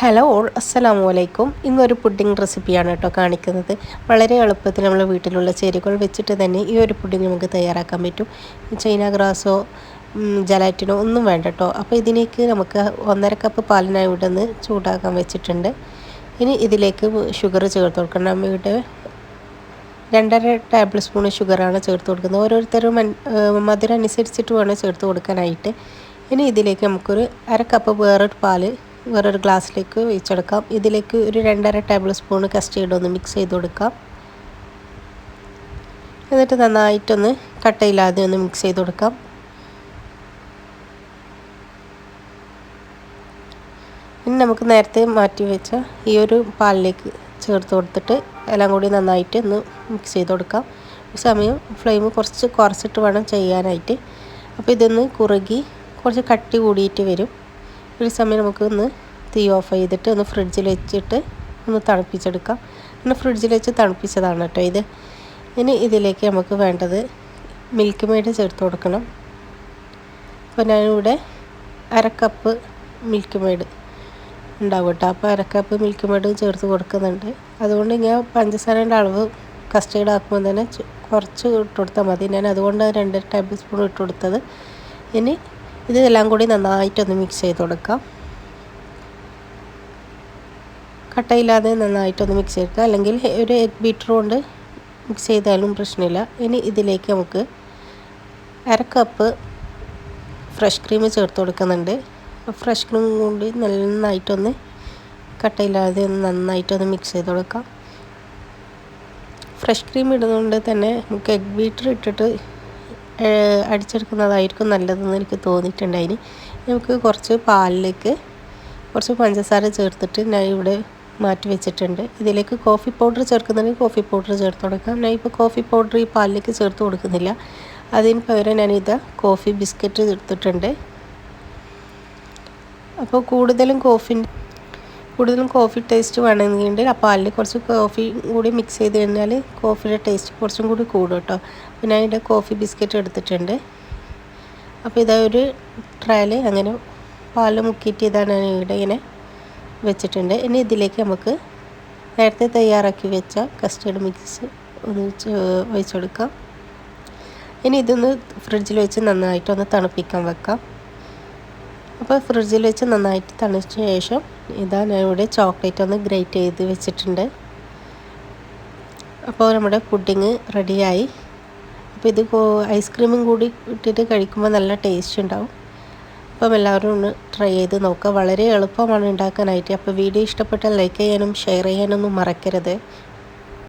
Hello അസ്സലാമു അലൈക്കും ഇന്നൊരു പുഡിംഗ് റെസിപ്പിയാണ് കേട്ടോ കാണിക്കുന്നത്. വളരെ എളുപ്പത്തിൽ നമ്മൾ വീട്ടിലുള്ള ചേരുവകൾ വെച്ചിട്ട് തന്നെ ഈ ഒരു പുഡിംഗ് നമുക്ക് തയ്യാറാക്കാൻ പറ്റും. ചൈന ഗ്രാസോ ജലാറ്റിനോ ഒന്നും വേണ്ട കേട്ടോ. അപ്പോൾ ഇതിലേക്ക് നമുക്ക് ഒന്നര കപ്പ് പാലിനായി ഇവിടെ നിന്ന് ചൂടാക്കാൻ വെച്ചിട്ടുണ്ട്. ഇനി ഇതിലേക്ക് ഷുഗർ ചേർത്ത് കൊടുക്കണം. ഇവിടെ രണ്ടര ടേബിൾ സ്പൂൺ ഷുഗറാണ് ചേർത്ത് കൊടുക്കുന്നത്. ഓരോരുത്തരും മധുരം അനുസരിച്ചിട്ട് വേണം ചേർത്ത് കൊടുക്കാനായിട്ട്. ഇനി ഇതിലേക്ക് നമുക്കൊരു അര കപ്പ് വേറൊരു പാൽ വേറൊരു ഗ്ലാസ്സിലേക്ക് ഒഴിച്ചെടുക്കാം ഇതിലേക്ക് ഒരു രണ്ടര ടേബിൾ സ്പൂൺ കസ്റ്റേർഡ് ഒന്ന് മിക്സ് ചെയ്ത് കൊടുക്കാം. എന്നിട്ട് നന്നായിട്ടൊന്ന് കട്ടയില്ലാതെ ഒന്ന് മിക്സ് ചെയ്ത് കൊടുക്കാം. ഇനി നമുക്ക് നേരത്തെ മാറ്റി വെച്ച ഈ ഒരു പാലിലേക്ക് ചേർത്ത് കൊടുത്തിട്ട് എല്ലാം കൂടി നന്നായിട്ട് ഒന്ന് മിക്സ് ചെയ്ത് കൊടുക്കാം. സമയം ഫ്ലെയിം കുറച്ച് കുറച്ചിട്ട് വേണം ചെയ്യാനായിട്ട്. അപ്പോൾ ഇതൊന്ന് കുറുകി കുറച്ച് കട്ടി കൂടിയിട്ട് വരും. ഒരു സമയം നമുക്ക് ഒന്ന് തീ ഓഫ് ചെയ്തിട്ട് ഒന്ന് ഫ്രിഡ്ജിൽ വെച്ചിട്ട് ഒന്ന് തണുപ്പിച്ചെടുക്കാം. പിന്നെ ഫ്രിഡ്ജിൽ വെച്ച് തണുപ്പിച്ചതാണ് കേട്ടോ ഇത്. ഇനി ഇതിലേക്ക് നമുക്ക് വേണ്ടത് മിൽക്ക് മെയ്ഡ് ചേർത്ത് കൊടുക്കണം. അപ്പോൾ ഞാനിവിടെ അര കപ്പ് മിൽക്ക് മെയ്ഡ് ഉണ്ടാവും കേട്ടോ. അപ്പോൾ അര കപ്പ് മിൽക്ക് മെയ്ഡ് ചേർത്ത് കൊടുക്കുന്നുണ്ട്. അതുകൊണ്ട് ഞാൻ പഞ്ചസാരന്റെ അളവ് കസ്റ്റേർഡ് ആക്കുമ്പോൾ തന്നെ കുറച്ച് ഇട്ട് കൊടുത്താൽ മതി. ഞാൻ അതുകൊണ്ട് രണ്ട് ടേബിൾ സ്പൂൺ ഇട്ട് കൊടുത്തത്. ഇനി ഇതെല്ലാം കൂടി നന്നായിട്ടൊന്ന് മിക്സ് ചെയ്ത് കൊടുക്കാം. കട്ടയില്ലാതെ നന്നായിട്ടൊന്ന് മിക്സ് ചെയ്തെടുക്കുക അല്ലെങ്കിൽ ഒരു എഗ് ബീറ്റർ കൊണ്ട് മിക്സ് ചെയ്താലും പ്രശ്നമില്ല. ഇനി ഇതിലേക്ക് നമുക്ക് അര കപ്പ് ഫ്രഷ് ക്രീം ചേർത്ത് കൊടുക്കുന്നുണ്ട്. ഫ്രഷ് ക്രീം കൂടി നന്നായിട്ടൊന്ന് കട്ടയില്ലാതെ ഒന്ന് നന്നായിട്ടൊന്ന് മിക്സ് ചെയ്ത് കൊടുക്കാം. ഫ്രഷ് ക്രീം ഇടുന്നതുകൊണ്ട് തന്നെ നമുക്ക് എഗ് ബീറ്റർ ഇട്ടിട്ട് അടിച്ചെടുക്കുന്നതായിരിക്കും നല്ലതെന്ന് എനിക്ക് തോന്നിയിട്ടുണ്ട് അതിന് നമുക്ക് കുറച്ച് പാലിലേക്ക് കുറച്ച് പഞ്ചസാര ചേർത്തിട്ട് ഞാൻ ഇവിടെ മാറ്റി വെച്ചിട്ടുണ്ട്. ഇതിലേക്ക് കോഫി പൗഡർ ചേർക്കുന്നുണ്ടെങ്കിൽ കോഫി പൗഡർ ചേർത്ത് കൊടുക്കാം. ഞാൻ ഇപ്പോൾ കോഫി പൗഡർ ഈ പാലിലേക്ക് ചേർത്ത് കൊടുക്കുന്നില്ല. അതിന് പകരം ഞാനിത് കോഫി ബിസ്ക്കറ്റ് എടുത്തിട്ടുണ്ട്. അപ്പോൾ കൂടുതലും കോഫി കൂടുതലും കോഫി ടേസ്റ്റ് വേണമെന്നുണ്ടെങ്കിൽ ആ പാലിൽ കുറച്ച് കോഫി കൂടി മിക്സ് ചെയ്ത് കഴിഞ്ഞാൽ കോഫിയുടെ ടേസ്റ്റ് കുറച്ചും കൂടി കൂടും കേട്ടോ പിന്നെ അതിന്റെ കോഫി ബിസ്ക്കറ്റ് എടുത്തിട്ടുണ്ട്. അപ്പോൾ ഇതാ ഒരു ട്രയൽ അങ്ങനെ പാൽ മുക്കിയിട്ട് ഇതാണ് ഇവിടെ ഇങ്ങനെ വെച്ചിട്ടുണ്ട്. ഇനി ഇതിലേക്ക് നമുക്ക് നേരത്തെ തയ്യാറാക്കി വെച്ച കസ്റ്റേർഡ് മിക്സ് ഒന്ന് ഒഴിച്ചെടുക്കാം. ഇനി ഇതൊന്ന് ഫ്രിഡ്ജിൽ വെച്ച് നന്നായിട്ടൊന്ന് തണുപ്പിക്കാൻ വെക്കാം. അപ്പോൾ ഫ്രിഡ്ജിൽ വെച്ച് നന്നായിട്ട് തണുച്ച ശേഷം ഇതാ ഞാൻ ഇവിടെ ചോക്ലേറ്റ് ഒന്ന് ഗ്രേറ്റ് ചെയ്ത് വെച്ചിട്ടുണ്ട്. അപ്പോൾ നമ്മുടെ പുഡിങ് റെഡിയായി അപ്പോൾ ഇത് ഐസ്ക്രീമും കൂടി ഇട്ടിട്ട് കഴിക്കുമ്പോൾ നല്ല ടേസ്റ്റ് ഉണ്ടാവും. അപ്പം എല്ലാവരും ഒന്ന് ട്രൈ ചെയ്ത് നോക്കുക. വളരെ എളുപ്പമാണ് ഉണ്ടാക്കാനായിട്ട്. അപ്പോൾ വീഡിയോ ഇഷ്ടപ്പെട്ടാൽ ലൈക്ക് ചെയ്യാനും ഷെയർ ചെയ്യാനൊന്നും മറക്കരുത്.